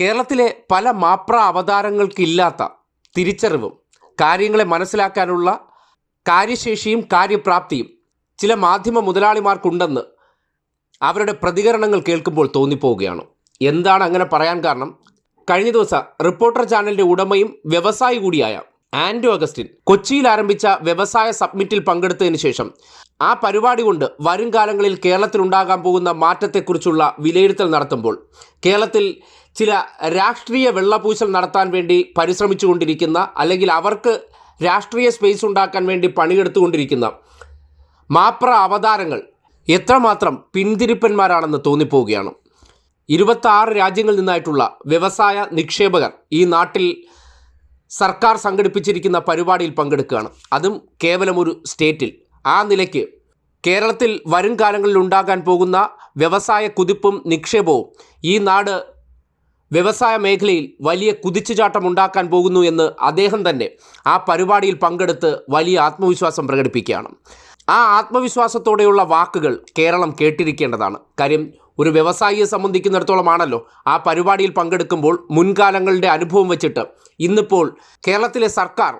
കേരളത്തിലെ പല മാപ്ര അവതാരങ്ങൾക്കില്ലാത്ത തിരിച്ചറിവും കാര്യങ്ങളെ മനസ്സിലാക്കാനുള്ള കാര്യശേഷിയും കാര്യപ്രാപ്തിയും ചില മാധ്യമ മുതലാളിമാർക്കുണ്ടെന്ന് അവരുടെ പ്രതികരണങ്ങൾ കേൾക്കുമ്പോൾ തോന്നിപ്പോവുകയാണ്. എന്താണ് അങ്ങനെ പറയാൻ കാരണം? കഴിഞ്ഞ ദിവസം റിപ്പോർട്ടർ ചാനലിന്റെ ഉടമയും വ്യവസായി കൂടിയായ ആൻഡോ അഗസ്റ്റിൻ കൊച്ചിയിൽ ആരംഭിച്ച വ്യവസായ സബ്മിറ്റിൽ പങ്കെടുത്തതിന് ശേഷം ആ പരിപാടി കൊണ്ട് വരും കാലങ്ങളിൽ കേരളത്തിലുണ്ടാകാൻ പോകുന്ന മാറ്റത്തെക്കുറിച്ചുള്ള വിലയിരുത്തൽ നടത്തുമ്പോൾ കേരളത്തിൽ ചില രാഷ്ട്രീയ വെള്ളപൂശൽ നടത്താൻ വേണ്ടി പരിശ്രമിച്ചുകൊണ്ടിരിക്കുന്ന അല്ലെങ്കിൽ അവർക്ക് രാഷ്ട്രീയ സ്പേസ് ഉണ്ടാക്കാൻ വേണ്ടി പണിയെടുത്തുകൊണ്ടിരിക്കുന്ന മാപ്ര അവതാരങ്ങൾ എത്രമാത്രം പിന്തിരിപ്പന്മാരാണെന്ന് തോന്നിപ്പോവുകയാണ്. ഇരുപത്താറ് രാജ്യങ്ങളിൽ നിന്നായിട്ടുള്ള വ്യവസായ നിക്ഷേപകർ ഈ നാട്ടിൽ സർക്കാർ സംഘടിപ്പിച്ചിരിക്കുന്ന പരിപാടിയിൽ പങ്കെടുക്കുകയാണ്. അതും കേവലം ഒരു സ്റ്റേറ്റിൽ. ആ നിലയ്ക്ക് കേരളത്തിൽ വരും കാലങ്ങളിൽ ഉണ്ടാകാൻ പോകുന്ന വ്യവസായ കുതിപ്പും നിക്ഷേപവും ഈ നാട് വ്യവസായ മേഖലയിൽ വലിയ കുതിച്ചുചാട്ടം ഉണ്ടാക്കാൻ പോകുന്നു എന്ന് അദ്ദേഹം തന്നെ ആ പരിപാടിയിൽ പങ്കെടുത്ത് വലിയ ആത്മവിശ്വാസം പ്രകടിപ്പിക്കുകയാണ്. ആ ആത്മവിശ്വാസത്തോടെയുള്ള വാക്കുകൾ കേരളം കേട്ടിരിക്കേണ്ടതാണ്. കാര്യം ഒരു വ്യവസായിയെ സംബന്ധിക്കുന്നിടത്തോളമാണല്ലോ ആ പരിപാടിയിൽ പങ്കെടുക്കുമ്പോൾ മുൻകാലങ്ങളുടെ അനുഭവം വെച്ചിട്ട് ഇന്നിപ്പോൾ കേരളത്തിലെ സർക്കാർ